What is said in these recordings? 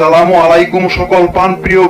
সালামু আলাইকুম সকল পান প্রিয়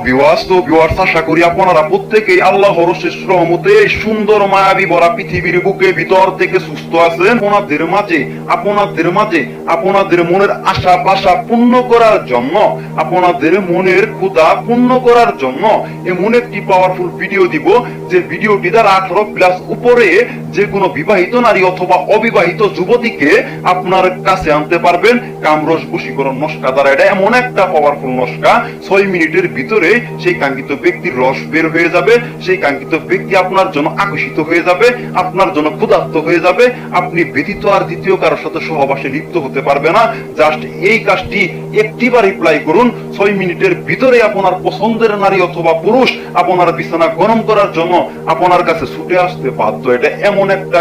তো বিওয়ার্স আশা করি আপনারা প্রত্যেকেই আল্লাহর শেষ রহমতে সুন্দর, মায়াবী ভরা পৃথিবীর বুকে ভিতর থেকে সুস্থ আছেন। আপনাদের মাঝে আপনাদের মাঝে, আপনাদের মনের আশা বাসা পূর্ণ করার জন্য, আপনাদের মনের ক্ষুধা পূর্ণ করার জন্য এমন একটি পাওয়ারফুল ভিডিও দিব, যে ভিডিওটি দ্বারা আঠারো প্লাস উপরে যে কোনো বিবাহিত নারী অথবা অবিবাহিত যুবতীকে আপনার কাছে আনতে পারবেন। কামরস বশীকরণ নস্কা দ্বারা এটা এমন একটা পাওয়ারফুল নস্কা ছয় মিনিটের ভিতরে সেই কাঙ্ক্ষিত ব্যক্তির রস বের হয়ে যাবে, সেই কাঙ্ক্ষিত ব্যক্তি আপনার জন্য আকর্ষিত হয়ে যাবে, আপনার জন্য ক্ষুধার্ত হয়ে যাবে, আপনি ব্যতীত আর দ্বিতীয় কারোর সাথে সহবাসে লিপ্ত হতে পারবে না। জাস্ট এই কাজটি একটিবার রিপ্লাই করুন, ছয় মিনিটের ভিতরে আপনার পছন্দের নারী অথবা পুরুষ আপনার বিছানা গরম করার জন্য আপনার কাছে ছুটে আসতে বাধ্য। এটা এমন একটা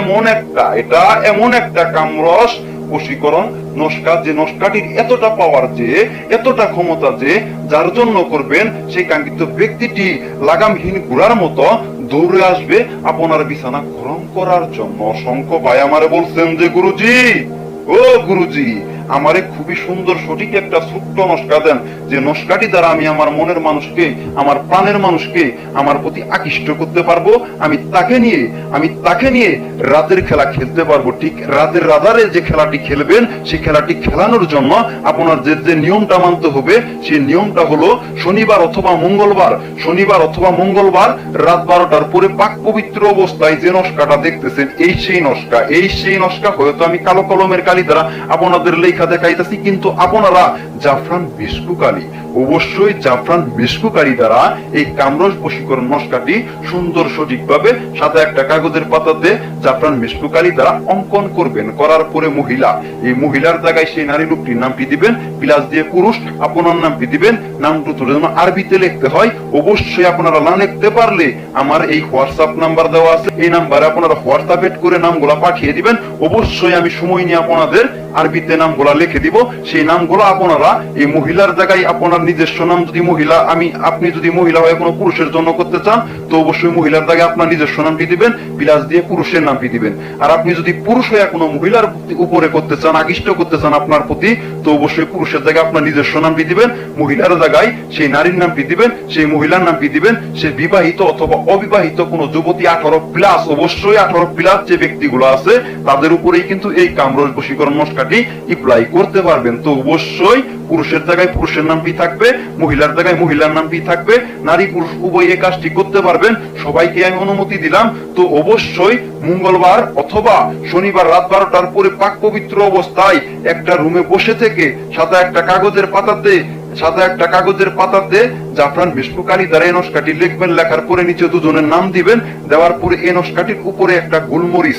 এমন একটা, এটা এমন একটা কামরস বশীকরণ নস্কা যে নস্কাটির এতটা পাওয়ার যে, এতটা ক্ষমতা যে, যার জন্য করবেন সেই কাঙ্ক্ষিত ব্যক্তিটি লাগামহীন ঘোড়ার মতো দৌড়ে আসবে আপনার বিছানা গরম করার জন্য। অসংখ্য ভাই আমারে বলছেন যে, গুরুজি, ও গুরুজি আমারে খুবই সুন্দর, সঠিক একটা ছোট্ট নস্কা দেন যে নস্কাটি দ্বারা আমি আমার মনের মানুষকে, আমার প্রাণের মানুষকে, আমার প্রতি আকৃষ্ট করতে পারব। আমি তাকে নিয়ে, আমি তাকে নিয়ে রাতের খেলা খেলতে পারব। ঠিক রাতের রাধারে যে খেলাটি খেলবেন সেই খেলাটি খেলানোর জন্য আপনার যে যে নিয়মটা মানতে হবে সেই নিয়মটা হলো শনিবার অথবা মঙ্গলবার, শনিবার অথবা মঙ্গলবার রাত বারোটার পরে পাক পবিত্র অবস্থায় যে নস্কাটা দেখতেছেন, এই সেই নস্কা, এই সেই নস্কা হয়তো আমি কালো কলমের কালি দ্বারা আপনাদের লেখা দেখাইতেছি কিন্তু আপনারা জাফরান বিস্কুকালী অবশ্যই জাফরান বিস্কুকালী দ্বারা এই কামরস বশীকরণ নস্কাটি সুন্দর সঠিকভাবে সাদা একটা কাগজের পাতাতে জাফরান মিষ্কু দ্বারা অঙ্কন করবেন। করার পরে মহিলা, এই মহিলার জায়গায় সেই নারী রূপটির নামটি দিবেন, প্লাস দিয়ে পুরুষ আপনার নামটি দিবেন, নামটু তুলে যেন আরবিতে লিখতে হয়। অবশ্যই আপনারা না লিখতে পারলে আমার এই হোয়াটসঅ্যাপ নাম্বার দেওয়া আছে, এই নাম্বারে আপনারা হোয়াটসঅ্যাপ এড করে নামগুলা পাঠিয়ে দিবেন। অবশ্যই আমি সময় নিয়ে আপনাদের আরবিতে নামগুলা লিখে দিব, সেই নামগুলো আপনারা এই মহিলার জায়গায় আপনার নিজস্ব নাম যদি মহিলা, আমি, আপনি যদি মহিলা হয়ে কোনো পুরুষের জন্য করতে চান, তো অবশ্যই মহিলার জায়গায় আপনার নিজস্ব নামটি দিবেন, বিলাস দিয়ে পুরুষের নামটি দিবেন। আর আপনি যদি পুরুষ হয়ে কোনো মহিলার উপরে করতে চান আকৃষ্ট করতে চান আপনার প্রতি, তো অবশ্যই পুরুষের জায়গায় আপনার নিজস্ব নামটি দিবেন, মহিলার জায়গায় সেই নারীর নামটি দিবেন, সেই মহিলার নামটি দিবেন, সে বিবাহিত অথবা অবিবাহিত কোনো যুবতী আঠারো প্লাস অবশ্যই আঠারো প্লাস যে ব্যক্তিগুলো আছে, তাদের উপরেই কিন্তু এই কামরস বশীকরণ নস্কাটি ইপ্লাই করতে পারবেন। তো অবশ্যই পুরুষের জায়গায় পুরুষের নামটি থাকবে? মহিলার জায়গায় মহিলার নামটি থাকবে? নারী পুরুষ উভয় এই কাজটি করতে পারবেন। সবাইকে আমি অনুমতি দিলাম। তো অবশ্যই মঙ্গলবার অথবা শনিবার রাত বারোটার পরে পাক পবিত্র অবস্থায় একটা রুমে বসে থেকে সাদা একটা কাগজের পাতাতে, সাদা একটা কাগজের পাতাতে জাফরান বিষ্ণুকালী দ্বারা এই নস্কাটি লিখবেন, লেখার পরে নিচে দুজনের নাম দিবেন। দেওয়ার পরে এই নস্কাটির উপরে একটা গোলমরিচ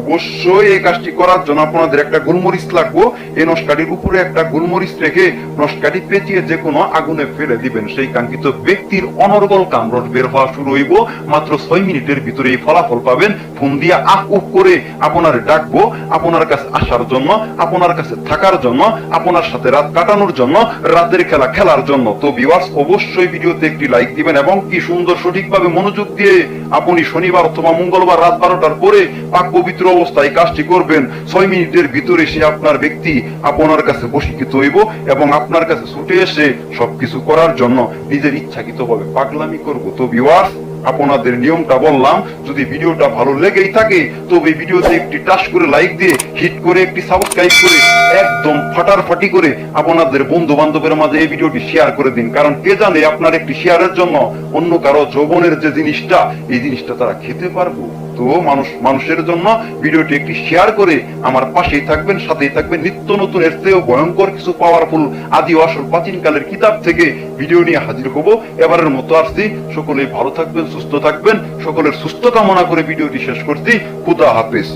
অবশ্যই এই কাজটি করার জন্য আপনাদের একটা গোলমরিচ লাগবো। এই নস্কাটির উপরে একটা গোলমরিচ রেখে নস্কাটি পেঁচিয়ে যে কোনো আগুনে ফেলে দিবেন। সেই কাঙ্ক্ষিত ব্যক্তির অনর্গল কামরট বের হওয়া শুরু হইব। মাত্র ছয় মিনিটের ভিতরে এই ফলাফল পাবেন। ফোন দিয়ে আক উক করে আপনার ডাকবো। আপনার কাছে আসার জন্য, আপনার কাছে থাকার জন্য, আপনার সাথে রাত কাটানোর জন্য, রাতের খেলা খেলার জন্য। তো ভিউয়ার্স অবশ্যই ভিডিওতে একটি লাইক দিবেন এবং কি সুন্দর সঠিকভাবে মনোযোগ দিয়ে আপনি শনিবার অথবা মঙ্গলবার রাত বারোটার পরে পাক পবিত্র অবস্থায় কাজটি করবেন। ছয় মিনিটের ভিতরে সে আপনার ব্যক্তি আপনার কাছে প্রশিক্ষিত হইব এবং আপনার কাছে ছুটে এসে সবকিছু করার জন্য নিজের ইচ্ছাকৃত হবে পাগলামি করব। তো ভিউয়ার্স আপনাদের নিয়মটা বললাম, যদি ভিডিওটা ভালো লেগেই থাকে, তবে ভিডিওতে একটি টাচ করে লাইক দিয়ে হিট করে একটি সাবস্ক্রাইব করে, একদম ফাটারফাটি করে আপনাদের বন্ধু বান্ধবের মাঝে এই ভিডিওটি শেয়ার করে দিন। কারণ কে জানে আপনার একটি শেয়ারের জন্য অন্য কারও যৌবনের যে জিনিসটা, এই জিনিসটা তারা খেতে পারব। তো মানুষ, মানুষের জন্য ভিডিওটি একটি শেয়ার করে আমার পাশেই থাকবেন, সাথেই থাকবেন। নিত্য নতুন এর চেয়েও ভয়ঙ্কর কিছু পাওয়ারফুল আদি আসল প্রাচীনকালের কিতাব থেকে ভিডিও নিয়ে হাজির হব। এবারের মতো আসছি। সকলেই ভালো থাকবেন, সুস্থ থাকবেন। সকলের সুস্থ কামনা করে ভিডিওটি শেষ করছি। খুদা হাফেজ।